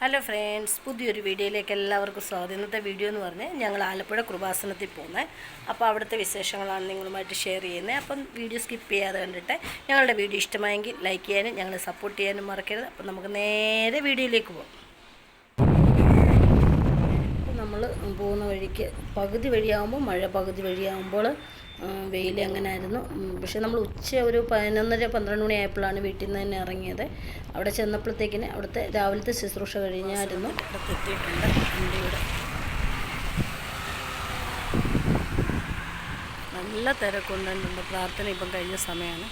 Hello friends പുതിയൊരു വീഡിയോയിലേക്ക് എല്ലാവർക്കും സ്വാഗതം. ഇന്നത്തെ വീഡിയോ എന്ന് പറഞ്ഞാൽ ഞങ്ങൾ ആലപ്പുഴ കൃപാസനത്തിൽ പോകുന്നത് അപ്പോൾ അവിടുത്തെ വിശേഷങ്ങളാണ് നിങ്ങളുമായിട്ട് ഷെയർ ചെയ്യുന്നത്. അപ്പം വീഡിയോ സ്കിപ്പ് ചെയ്യാതെ കണ്ടിട്ട് ഞങ്ങളുടെ വീഡിയോ ഇഷ്ടമായെങ്കിൽ ലൈക്ക് ചെയ്യാനും ഞങ്ങളെ സപ്പോർട്ട് ചെയ്യാനും മറക്കരുത്. അപ്പം നമുക്ക് നേരെ വീഡിയോയിലേക്ക് പോകാം നമ്മൾ പോകുന്ന വഴിക്ക് പകുതി വഴിയാകുമ്പോൾ മഴ പകുതി വഴിയാകുമ്പോൾ വെയിൽ അങ്ങനെ ആയിരുന്നു പക്ഷേ നമ്മൾ ഉച്ച ഒരു പതിനൊന്നര പന്ത്രണ്ട് മണിയായപ്പോഴാണ് വീട്ടിൽ നിന്ന് തന്നെ ഇറങ്ങിയത്. അവിടെ ചെന്നപ്പോഴത്തേക്കിന് അവിടുത്തെ രാവിലത്തെ ശുശ്രൂഷ കഴിഞ്ഞായിരുന്നു. എത്തിയിട്ടുണ്ട് വണ്ടിയുടെ നല്ല തിരക്കുണ്ടുണ്ട് പ്രാർത്ഥന ഇപ്പം കഴിഞ്ഞ സമയമാണ്.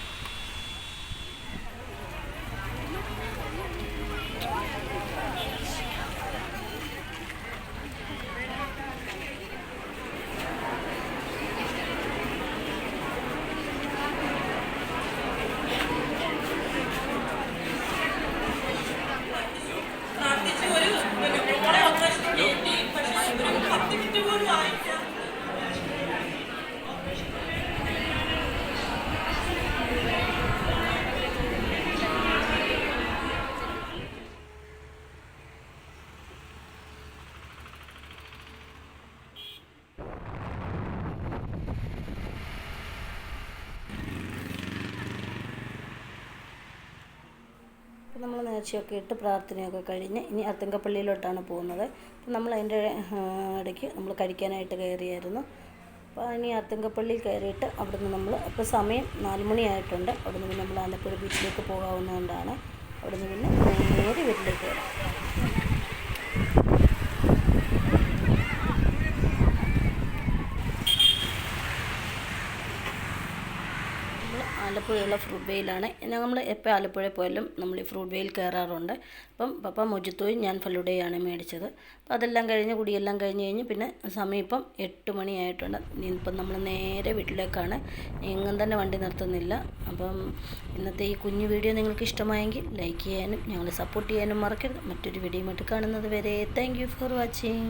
അപ്പം നമ്മൾ നേർച്ചയൊക്കെ ഇട്ട് പ്രാർത്ഥനയൊക്കെ കഴിഞ്ഞ് ഇനി അത്തങ്കപ്പള്ളിയിലോട്ടാണ് പോകുന്നത്. അപ്പം നമ്മൾ അതിന്റെ ഇടയ്ക്ക് നമ്മൾ കഴിക്കാനായിട്ട് കയറിയായിരുന്നു. അപ്പോൾ ഇനി അത്തങ്കപ്പള്ളിയിൽ കയറിയിട്ട് അവിടുന്ന് നമ്മൾ അപ്പോൾ സമയം നാല് മണിയായിട്ടുണ്ട്. അവിടുന്ന് പിന്നെ നമ്മൾ ആലപ്പുഴ ബീച്ചിലേക്ക് പോകാവുന്നതുകൊണ്ടാണ് അവിടുന്ന് പിന്നെ നേരെ വീട്ടിലേക്ക് വരാം നമ്മൾ ആലപ്പുഴയുള്ള ഫ്രൂട്ട് വെയിലാണ് നമ്മൾ എപ്പോൾ ആലപ്പുഴ പോയാലും നമ്മൾ ഈ ഫ്രൂട്ട് വെയിൽ കയറാറുണ്ട് അപ്പം പപ്പ മൊജിത്തോയും ഞാൻ ഫലുഡയാണ് മേടിച്ചത്. അപ്പോൾ അതെല്ലാം കഴിഞ്ഞ് കുടിയെല്ലാം കഴിഞ്ഞ് കഴിഞ്ഞ് പിന്നെ സമയം എട്ട് മണിയായിട്ടുണ്ട് ഇപ്പം നമ്മൾ നേരെ വീട്ടിലേക്കാണ്. എങ്ങും തന്നെ വണ്ടി നിർത്തുന്നില്ല. അപ്പം ഇന്നത്തെ ഈ കുഞ്ഞു വീഡിയോ നിങ്ങൾക്ക് ഇഷ്ടമായെങ്കിൽ ലൈക്ക് ചെയ്യാനും ഞങ്ങളെ സപ്പോർട്ട് ചെയ്യാനും മറക്കരുത്. മറ്റൊരു വീഡിയോ വീഡിയോയുമായിട്ട് കാണുന്നത് വരെ താങ്ക് ഫോർ വാച്ചിങ്